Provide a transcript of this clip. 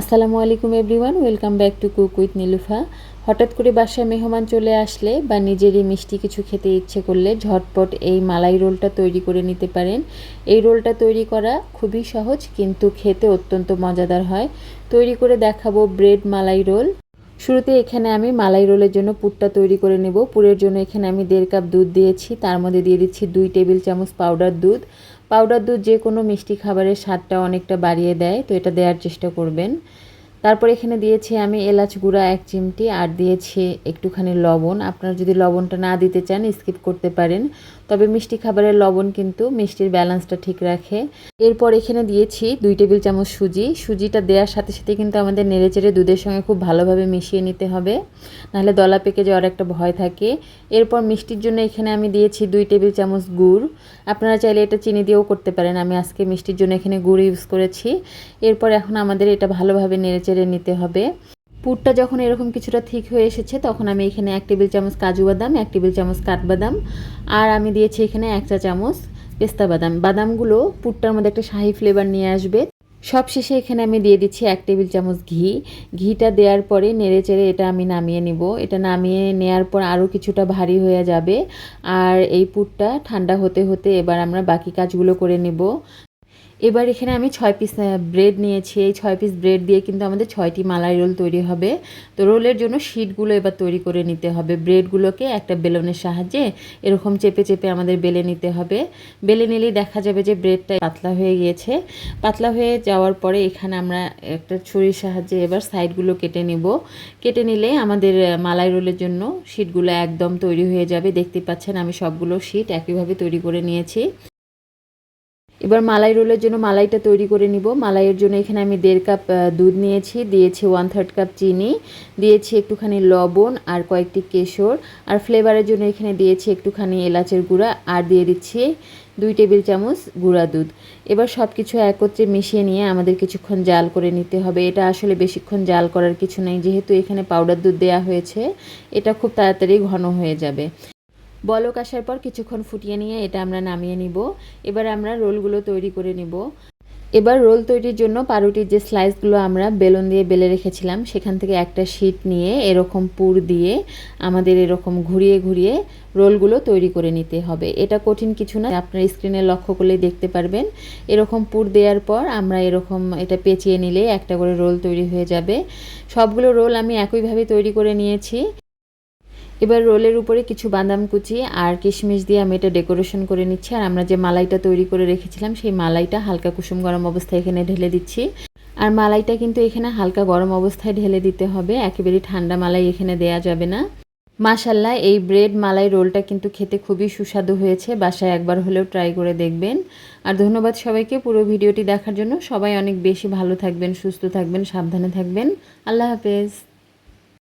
আসসালামু আলাইকুম everyone, welcome back to cook with Nilufa. হঠাৎ করে বাসায় মেহমান চলে আসলে বা নিজেরই মিষ্টি কিছু খেতে ইচ্ছে করলে ঝটপট এই মালাই রোলটা তৈরি করে নিতে পারেন। এই রোলটা তৈরি করা খুবই সহজ, কিন্তু খেতে অত্যন্ত মজাদার হয়। তৈরি করে দেখাবো ব্রেড মালাই রোল। শুরুতে এখানে আমি মালাই রোলের জন্য পুরটা তৈরি করে নেব। পুরের জন্য এখানে আমি দেড় কাপ দুধ দিয়েছি। তার মধ্যে দিয়ে দিচ্ছি দুই টেবিল চামচ পাউডার দুধ। পাউডার দুধ যে কোনো মিষ্টি খাবারের স্বাদটা অনেকটা বাড়িয়ে দেয়, তো এটা দেওয়ার চেষ্টা করবেন। তারপর এখানে দিয়েছি আমি এলাচ গুঁড়া, এক চিমটি, আর দিয়েছি একটুখানি লবণ। আপনারা যদি লবণটা না দিতে চান, স্কিপ করতে পারেন। তবে মিষ্টি খাবারের লবণ কিন্তু মিষ্টির ব্যালেন্সটা ঠিক রাখে। এরপর এখানে দিয়েছি দুই টেবিল চামচ সুজি। সুজিটা দেওয়ার সাথে সাথে কিন্তু আমাদের নেড়েচেড়ে দুধের সঙ্গে খুব ভালোভাবে মিশিয়ে নিতে হবে। নাহলে দলা পেকে যাওয়ার একটা ভয় থাকে। এরপর মিষ্টির জন্য এখানে আমি দিয়েছি দুই টেবিল চামচ গুড়। আপনারা চাইলে এটা চিনি দিয়েও করতে পারেন। আমি আজকে মিষ্টির জন্য এখানে গুড় ইউজ করেছি। এরপর এখন আমাদের এটা ভালোভাবে নেড়েচেড়ে নিতে হবে। পুরটা যখন এরকম কিছুটা ঠিক হয়ে এসেছে, তখন আমি এখানে এক টেবিল চামচ কাজু বাদাম, এক টেবিল চামচ কাঠবাদাম, আর আমি দিয়েছি এখানে এক চা চামচ পেস্তা বাদাম। বাদামগুলো পুরটার মধ্যে একটা শাহি ফ্লেভার নিয়ে আসবে। সব শেষে এখানে আমি দিয়ে দিচ্ছি এক টেবিল চামচ ঘি। ঘিটা দেওয়ার পরে নেড়ে চেড়ে এটা আমি নামিয়ে নিব। এটা নামিয়ে নেওয়ার পর আরও কিছুটা ভারী হয়ে যাবে। আর এই পুরটা ঠান্ডা হতে হতে এবার আমরা বাকি কাজগুলো করে নেব। এবার এখানে আমি ছয় পিস ব্রেড নিয়েছি। এই ছয় পিস ব্রেড দিয়ে কিন্তু আমাদের ছয়টি মালাই রোল তৈরি হবে। তো রোলের জন্য শিটগুলো এবার তৈরি করে নিতে হবে। ব্রেডগুলোকে একটা বেলনের সাহায্যে এরকম চেপে চেপে আমাদের বেলে নিতে হবে। বেলে নিলেই দেখা যাবে যে ব্রেডটা পাতলা হয়ে গিয়েছে। পাতলা হয়ে যাওয়ার পরে এখানে আমরা একটা ছুরির সাহায্যে এবার সাইডগুলো কেটে নিব। কেটে নিলে আমাদের মালাই রোলের জন্য শিটগুলো একদম তৈরি হয়ে যাবে। দেখতে পাচ্ছেন আমি সবগুলো শিট একইভাবে তৈরি করে নিয়েছি। এবার মালাই রোলের জন্য মালাইটা তৈরি করে নিব। মালাইয়ের জন্য এখানে আমি দেড় কাপ দুধ নিয়েছি, দিয়েছি ওয়ান থার্ড কাপ চিনি, দিয়েছি একটুখানি লবণ আর কয়েকটি কেশর আর ফ্লেভারের জন্য এখানে দিয়েছি একটুখানি এলাচের গুঁড়া আর দিয়ে দিচ্ছি দুই টেবিল চামচ গুঁড়া দুধ। এবার সব কিছু একত্রে মিশিয়ে নিয়ে আমাদের কিছুক্ষণ জাল করে নিতে হবে। এটা আসলে বেশিক্ষণ জাল করার কিছু নেই, যেহেতু এখানে পাউডার দুধ দেওয়া হয়েছে, এটা খুব তাড়াতাড়ি ঘন হয়ে যাবে। বলক আসার পর কিছুক্ষণ ফুটিয়ে নিয়ে এটা আমরা নামিয়ে নিব। এবার আমরা রোলগুলো তৈরি করে নিব। এবার রোল তৈরির জন্য পাউরুটির যে স্লাইসগুলো আমরা বেলুন দিয়ে বেলে রেখেছিলাম, সেখান থেকে একটা শিট নিয়ে এরকম পুর দিয়ে আমাদের এরকম ঘুরিয়ে ঘুরিয়ে রোলগুলো তৈরি করে নিতে হবে। এটা কঠিন কিছু না, আপনার স্ক্রিনে লক্ষ্য করলেই দেখতে পারবেন। এরকম পুর দেওয়ার পর আমরা এরকম এটা পেঁচিয়ে নিলে একটা করে রোল তৈরি হয়ে যাবে। সবগুলো রোল আমি একইভাবে তৈরি করে নিয়েছি। এবার রোলের উপরে কিছু বাদাম কুচি আর কিশমিশ দিয়ে আমি এটা ডেকোরেশন করে নিচ্ছি। আর আমরা যে মালাইটা তৈরি করে রেখেছিলাম, সেই মালাইটা হালকা কুসুম গরম অবস্থায় এখানে ঢেলে দিচ্ছি। আর মালাইটা কিন্তু এখানে হালকা গরম অবস্থায় ঢেলে দিতে হবে। একেবারেই ঠান্ডা মালাই এখানে দেয়া যাবে না। মাশাল্লাহ এই ব্রেড মালাই রোলটা কিন্তু খেতে খুবই সুস্বাদু হয়েছে। বাসায় একবার হলেও ট্রাই করে দেখবেন। আর ধন্যবাদ সবাইকে পুরো ভিডিওটি দেখার জন্য। সবাই অনেক বেশি ভালো থাকবেন, সুস্থ থাকবেন, সাবধানে থাকবেন। আল্লাহ হাফেজ।